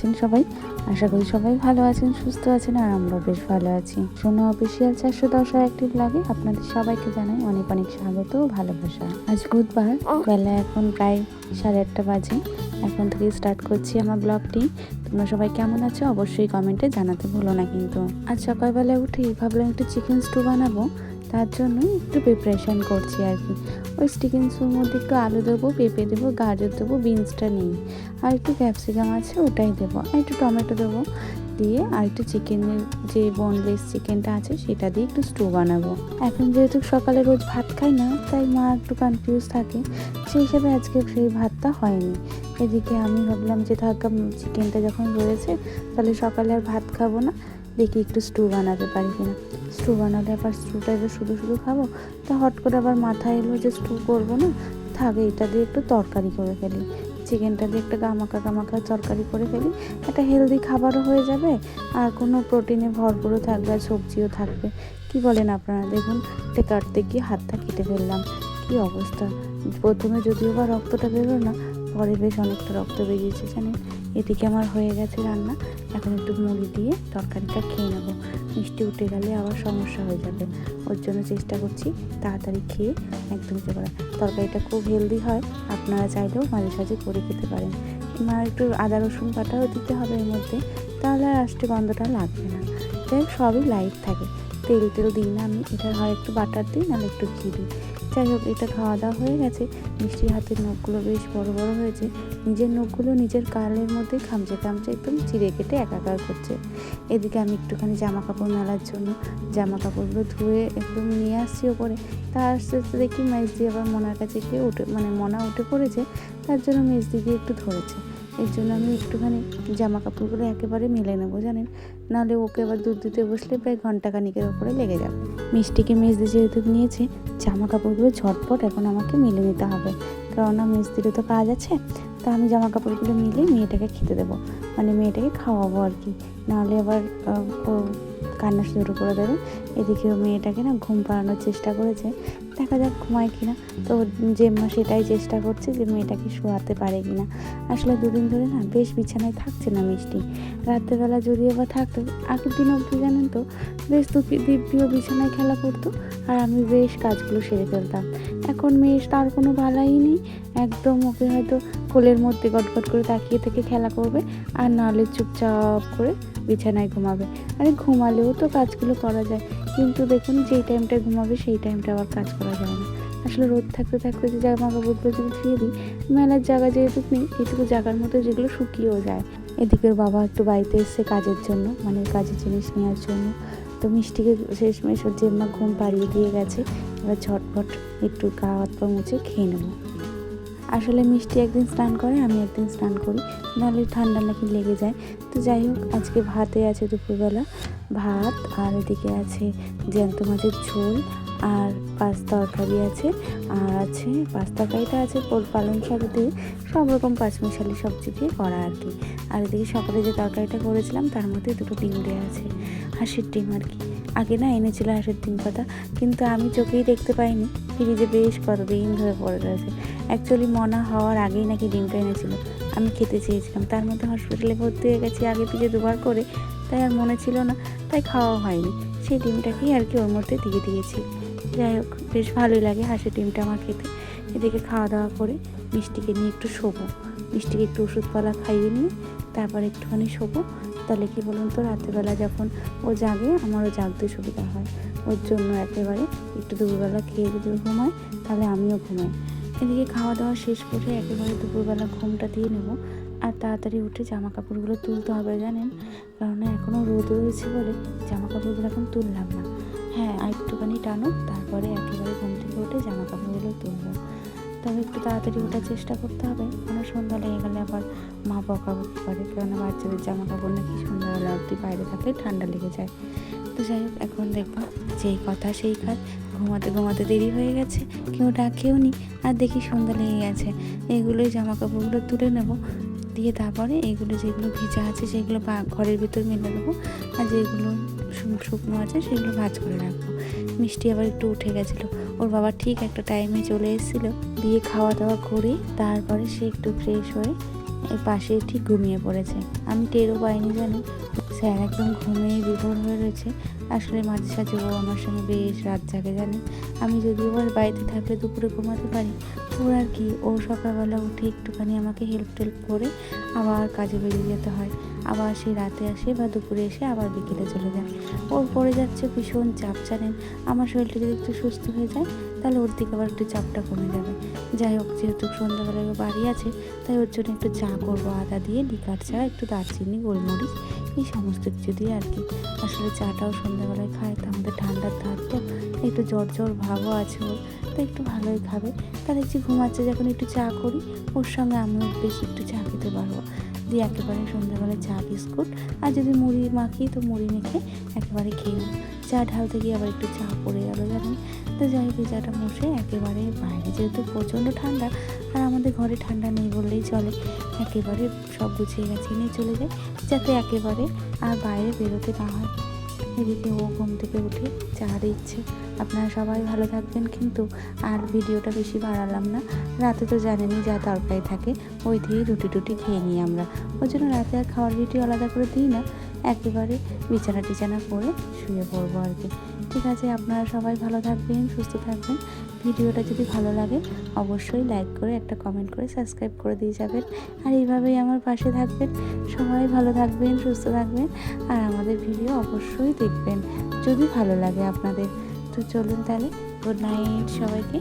আছেন সবাই? আশা করি সবাই ভালো আছেন, সুস্থ আছেন, আর আমরা বেশ ভালো আছি। সোনা অফিসিয়াল চারশো দশ একটি ব্লগে আপনাদের সবাইকে জানাই অনেক অনেক স্বাগত ভালোবাসা। আজ বুধবার, বেলা এখন প্রায় সাড়ে আটটা বাজে। এখন থেকে স্টার্ট করছি আমার ব্লগটি তোমরা সবাই কেমন আছো? অবশ্যই কমেন্টে জানাতে ভুলো না কিন্তু। আজ সকালবেলায় উঠেই ভাবলাম একটু চিকেন স্টু বানাবো। তার জন্যই একটু প্রিপারেশান করছি আর কি। ওই চিকেন স্টুর মধ্যে একটু আলু দেবো, পেঁপে দেবো, গাজর দেবো বিনসটা নেই আর একটু ক্যাপসিকাম আছে, ওটাই দেবো। আর একটু টমেটো দেবো দিয়ে আর একটু চিকেনের যে বোনলেস চিকেনটা আছে, সেটা দিয়ে একটু স্টু বানাবো। এখন যেহেতু সকালে রোজ ভাত খাই না, তাই মা একটু কনফিউজ থাকে। সেই হিসাবে আজকে সেই ভাতটা হয়নি। এদিকে আমি ভাবলাম যে থাকা চিকেনটা যখন রয়েছে, তাহলে সকালে আর ভাত খাব না। দেখি একটু স্টু বানাতে পারি কিনা। স্টু বানালে আবার স্টুটা এবার শুধু শুধু খাব, তা হট করে আবার মাথায় এলো যে স্টু করব না, থাকে এটা দিয়ে একটু তরকারি করে ফেলি। চিকেনটা দিয়ে একটা গামাকা গামাকা তরকারি করে ফেলি, একটা হেলদি খাবারও হয়ে যাবে, আর কোনো প্রোটিনে ভরপুরও থাকবে, আর সবজিও থাকবে। কি বলেন আপনারা? দেখুন এটা কাটতে গিয়ে হাতটা কেটে ফেললাম। কি অবস্থা? প্রথমে যদিও বা রক্তটা বেরোলো না, পরে বেশ অনেকটা রক্ত বেরিয়েছে, জানেন? এদিকে আমার হয়ে গেছে রান্না। এখন একটু মুড়ি দিয়ে তরকারিটা খেয়ে নেব। মিষ্টি উঠে গেলে আবার সমস্যা হয়ে যাবে। ওর জন্য চেষ্টা করছি তাড়াতাড়ি খেয়ে একদম ইচ্ছে করা। তরকারিটা খুব হেলদি হয়, আপনারা চাইলেও মাঝে সাঝে করে খেতে পারেন। কিংবা একটু আদা, রসুন বাটাও দিতে হবে এর মধ্যে, তাহলে আর আষ্টে গন্ধটা লাগবে না। যাই সবই লাইট থাকে। তেল তেল দিই না আমি, এটা হয় একটু বাটার দিই, নাহলে একটু ঘি দিই। যাই হোক, এটা খাওয়া দাওয়া হয়ে গেছে। মিষ্টির হাতের নখগুলো বেশ বড় বড় হয়েছে। নিজের নখগুলো নিজের কালের মধ্যে খামচে খামচে একদম চিড়ে কেটে একাকার করছে। এদিকে আমি একটুখানি জামা কাপড় মেলার জন্য জামা কাপড়গুলো ধুয়ে একদম নিয়ে আসছি ওপরে। তা আস্তে আস্তে দেখি মেজদি আবার মনার কাছে গিয়ে উঠে মানে মনা উঠে পড়েছে। তার জন্য মেজদি গিয়ে একটু ধরেছে। এর জন্য আমি একটুখানি জামা কাপড়গুলো একেবারে মেলে নেব, জানেন? নাহলে ওকে আবার দুধ দিতে বসলে প্রায় ঘণ্টা খানিকের ওপরে লেগে যাবে। মিষ্টিকে মেজদি যেহেতু নিয়েছে জামা কাপড়গুলো ঝটপট এখন আমাকে মেলে নিতে হবে। কেননা মিস্ত্রিরও তো কাজ আছে, তা আমি জামা কাপড়গুলো মিলে মেয়েটাকে খেতে দেবো। মানে মেয়েটাকে খাওয়াবো আর কি। নাহলে আবার কান্না শুরু করে দেবে। এদিকে মেয়েটাকে না ঘুম পাড়ানোর চেষ্টা করেছে। দেখা যাক ঘুমায় কিনা। তো জেম্মা সেটাই চেষ্টা করছে যে মেয়েটাকে শোয়াতে পারে কিনা। আসলে দুদিন ধরে না বেশ বিছানায় থাকছে না মিষ্টি। রাত্রেবেলা যদি আবার থাকতো, আগের দিন অবধি জানেন তো, বেশ দুপি দিব্যিও বিছানায় খেলা করতো আর আমি বেশ কাজগুলো সেরে ফেলতাম। এখন মেয়ে তার কোনো বালাই নেই, একদম ওকে হয়তো কোলের মধ্যে গটগট করে তাকিয়ে থেকে খেলা করবে আর নাহলে চুপচাপ করে বিছানায় ঘুমাবে। আরে ঘুমালেও তো কাজগুলো করা যায়। কিন্তু দেখুন, যেই টাইমটায় ঘুমাবে, সেই টাইমটা আবার কাজ করা যায় না। আসলে রোদ থাকতে থাকতে যে জামা কাপড়গুলো যদি ধুয়ে দিই, মেলার জায়গা যেহেতু নেই, এটুকু জায়গার মতো যেগুলো শুকিয়েও যায়। এদিকে বাবা একটু বাড়িতে এসছে কাজের জন্য মানে কাজের জিনিস নেওয়ার জন্য। তো মিষ্টিকে শেষমেশ ওর জেম্মা ঘুম পাড়িয়ে দিয়ে গেছে। এবার ঝটপট একটু গা হাত পা মুছে খেয়ে নেব। আসলে মিষ্টি একদিন স্নান করে, আমি একদিন স্নান করি। নাহলে ঠান্ডা নাকি লেগে যায়। তো যাই হোক, আজকে ভাতে আছে দুপুরবেলা ভাত, আর এদিকে আছে জ্যান্ত মাছের ঝোল আর পাঁচ তরকারি আছে, আর আছে পাঁচ তরকারিটা আছে পোল শাক দিয়ে, সব রকম পাঁচমিশালি সবজি দিয়ে করা আর কি। আর এদিকে সকালে যে তরকারিটা করেছিলাম, তার মধ্যে দুটো ডিম দেওয়া আছে, হাঁসের ডিম আর কি। আগে না এনেছিল হাঁসের ডিম পাতা, কিন্তু আমি চোখেই দেখতে পাইনি, ফ্রিজে বেশ কতদিন ধরে পড়ে রয়েছে। অ্যাকচুয়ালি মনা হওয়ার আগেই নাকি ডিমটা এনেছিল, আমি খেতে চেয়েছিলাম। তার মধ্যে হসপিটালে ভর্তি হয়ে গেছি আগে পিছিয়ে দুবার করে, তাই আর মনে ছিল না, তাই খাওয়া হয়নি। সেই ডিমটাকেই আর কি ওর মধ্যে দিয়ে দিয়েছি। যাই হোক, বেশ ভালোই লাগে হাঁসের ডিমটা আমার খেতে। এদিকে খাওয়া দাওয়া করে মিষ্টিকে নিয়ে একটু শোবো। মিষ্টিকে একটু ওষুধপালা খাইয়ে নিয়ে তারপর একটুখানি শোবো। তাহলে কী বলুন তো, রাত্রেবেলা যখন ও জাগে, আমারও জাগতে সুবিধা হয়। ওর জন্য একেবারে একটু দুপুরবেলা খেয়ে যদি ঘুমায়, তাহলে আমিও ঘুমাই। এদিকে খাওয়া দাওয়া শেষ করে একেবারে দুপুরবেলা ঘুমটা দিয়ে নেব। আর তাড়াতাড়ি উঠে জামা কাপড়গুলো তুলতে হবে জানেন? কারণ এখনও রোদ রয়েছে বলে জামা কাপড়গুলো এখন তুললাম না। হ্যাঁ আর একটুখানি টানো, তারপরে একেবারে ঘুম থেকে উঠে জামা কাপড়গুলো তুলবো। তবে একটু তাড়াতাড়ি ওঠার চেষ্টা করতে হবে কারণ সন্ধ্যা লেগে গেলে আবার মা বকা বকাবকি করে, কেননা বাচ্চাদের জামা কাপড় নাকি সন্ধ্যাবেলা অবধি বাইরে থাকলে ঠান্ডা লেগে যায়। তো যাই হোক, এখন দেখব যেই কথা সেই কাজ, ঘুমাতে ঘুমাতে দেরি হয়ে গেছে, কেউ ডাকেও নি আর দেখি সন্ধ্যা লেগে গেছে। এগুলোই জামা কাপড়গুলো তুলে নেব, দিয়ে তারপরে এইগুলো যেগুলো ভিজা আছে সেগুলো ঘরের ভিতর মেলে দেবো আর যেগুলো শুকনো আছে, সেগুলো ভাজ করে রাখব। মিষ্টি আবার একটু উঠে গেছিল। ওর বাবা ঠিক একটা টাইমে চলে এসেছিল, দিয়ে খাওয়া দাওয়া করে তারপরে সে একটু ফ্রেশ হয়ে পাশে ঠিক ঘুমিয়ে পড়েছে। আমি টেরও পাইনি জানি স্যার একদম ঘুমিয়ে বিভোর হয়ে রয়েছে। আসলে মাঝে সাঝে ও আমার সঙ্গে বেশ রাত জাগে জানে আমি যদিও আবার বাড়িতে থাকলে দুপুরে ঘুমাতে পারি ওর আর কি। ও সকালবেলা উঠে একটুখানি আমাকে হেল্প টেল্প করে আবার কাজে বেরিয়ে যেতে হয়। আবার সে রাতে আসে বা দুপুরে এসে আবার বিকেলে চলে যায়। ওর পড়ে যাচ্ছে ভীষণ চাপ, জানেন? আমার শরীরটা যদি একটু সুস্থ হয়ে যায়, তাহলে ওর দিকে আবার একটু চাপটা কমে যাবে। যাই হোক, যেহেতু সন্ধ্যাবেলায় বাড়ি আছে, তাই ওর জন্য একটু চা করব, আদা দিয়ে, লিকার চা, একটু দারচিনি, গোলমরিচ, এই সমস্ত কিছু দিয়ে আর কি। আসলে চাটাও সন্ধ্যাবেলায় খায়, তো আমাদের ঠান্ডার ধার তো, একটু জ্বর জ্বর ভাবও আছে ওর। একটু ভালোই খাবে। তার যে ঘুমাচ্ছে, যখন একটু চা করি, ওর সঙ্গে আমিও বেশি একটু চা খেতে পারব। দিয়ে একেবারে সন্ধ্যাবেলায় চা, বিস্কুট। আর যদি মুড়ি মাখি, তো মুড়ি মেখে একেবারে খেয়ে চা ঢালতে গিয়ে আবার একটু চা পড়ে গেলো জানেন? তো যাই হোক চাটা বসে একেবারে বাইরে। যেহেতু প্রচণ্ড ঠান্ডা, আর আমাদের ঘরে ঠান্ডা নেই বললেই চলে। একেবারে সব গুছিয়ে গেছে নিয়ে চলে যায় যাতে একেবারে আর বাইরে বেরোতে না হয়। এদিকে ও ঘুম থেকে উঠে চা দিচ্ছে আপনারা সবাই ভালো থাকবেন কিন্তু আর ভিডিওটা বেশি বাড়ালাম না। রাতে তো জানেনই যা তরকারি থাকে, ওই দিয়েই রুটি টুটি খেয়ে নিই আমরা। ওই জন্য রাতে আর খাওয়ার ভিডিও আলাদা করে দিই না, একেবারে বিছানা টিছানা করে শুয়ে পড়ব আর কি। ঠিক আছে, আপনারা সবাই ভালো থাকবেন, সুস্থ থাকবেন। ভিডিওটা যদি ভালো লাগে, অবশ্যই লাইক করে একটা কমেন্ট করে সাবস্ক্রাইব করে দিয়ে যাবেন। আর এইভাবেই আমার পাশে থাকবেন। সবাই ভালো থাকবেন, সুস্থ থাকবেন, আর আমাদের ভিডিও অবশ্যই দেখবেন, যদি ভালো লাগে আপনাদের। তো চলুন তাহলে গুড নাইট সবাইকে।